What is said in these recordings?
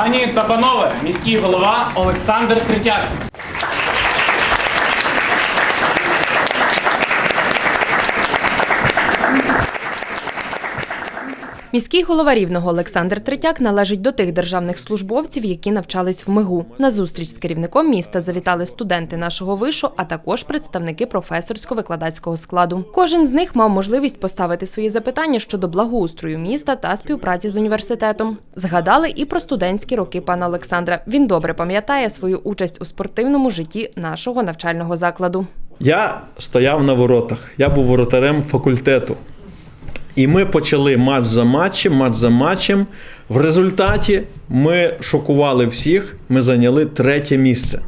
Пані та панове, міський голова Олександр Третяк. Міський голова рівного Олександр Третяк належить до тих державних службовців, які навчались в МИГУ. На зустріч з керівником міста завітали студенти нашого вишу, а також представники професорсько-викладацького складу. Кожен з них мав можливість поставити свої запитання щодо благоустрою міста та співпраці з університетом. Згадали і про студентські роки пана Олександра. Він добре пам'ятає свою участь у спортивному житті нашого навчального закладу. Я стояв на воротах, я був воротарем факультету. І ми почали матч за матчем, матч за матчем. В результаті ми шокували всіх, ми зайняли третє місце.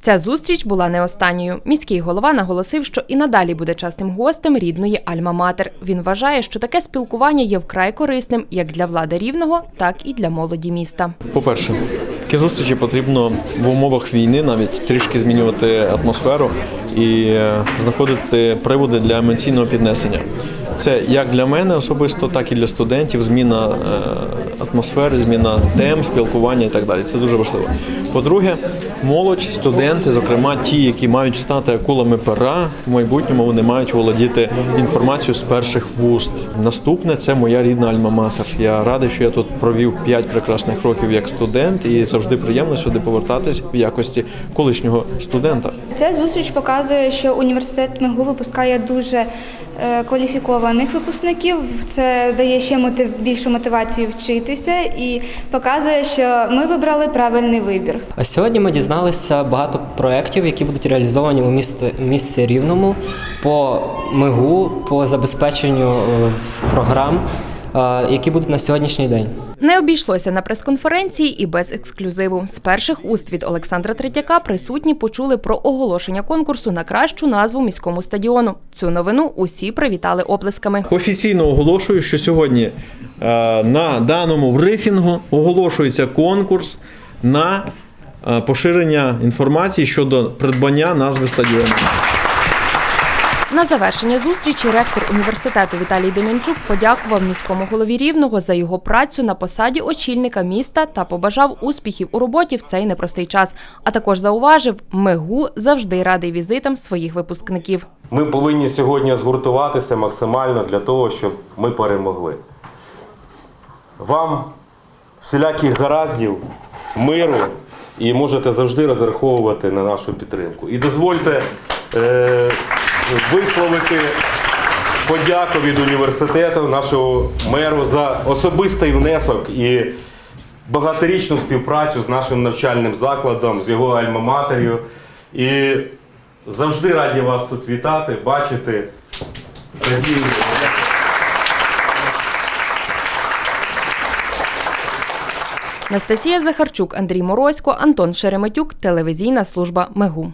Ця зустріч була не останньою. Міський голова наголосив, що і надалі буде частим гостем рідної Альма-Матер. Він вважає, що таке спілкування є вкрай корисним як для влади рівного, так і для молоді міста. По-перше, такі зустрічі потрібно в умовах війни навіть трішки змінювати атмосферу і е, знаходити приводи для емоційного піднесення. Це як для мене особисто, так і для студентів. Зміна е, атмосфери, зміна тем, спілкування і так далі. Це дуже важливо. По-друге, молодь, студенти, зокрема ті, які мають стати акулами пера, в майбутньому вони мають володіти інформацією з перших вуст. Наступне це моя рідна альма-матер. Я радий, що я тут провів 5 прекрасних років як студент, і завжди приємно сюди повертатись в якості колишнього студента. Ця зустріч показує, що університет МИГУ випускає дуже кваліфікованих випускників. Це дає ще мотив, більшу мотивацію вчитися і показує, що ми вибрали правильний вибір. А сьогодні ми дізналися багато проєктів, які будуть реалізовані у місті, місті Рівному по МИГУ, по забезпеченню е, програм, е, які будуть на сьогоднішній день. Не обійшлося на прес-конференції і без ексклюзиву. З перших уст від Олександра Третяка присутні почули про оголошення конкурсу на кращу назву міському стадіону. Цю новину усі привітали оплесками. Офіційно оголошую, що сьогодні е, на даному брифінгу оголошується конкурс на е, поширення інформації щодо придбання назви стадіону. На завершення зустрічі ректор університету Віталій Демянчук подякував міському голові рівного за його працю на посаді очільника міста та побажав успіхів у роботі в цей непростий час. А також зауважив, МИГУ завжди радий візитам своїх випускників. Ми повинні сьогодні згуртуватися максимально для того, щоб ми перемогли. Вам всіляких гараздів, миру і можете завжди розраховувати на нашу підтримку. І дозвольте е, висловити подяку від університету, нашого меру за особистий внесок і багаторічну співпрацю з нашим навчальним закладом, з його альма-матер'ю. І завжди раді вас тут вітати, бачити. Радію. Анастасія Захарчук, Андрій Морозько, Антон Шереметюк, телевізійна служба МИГУ.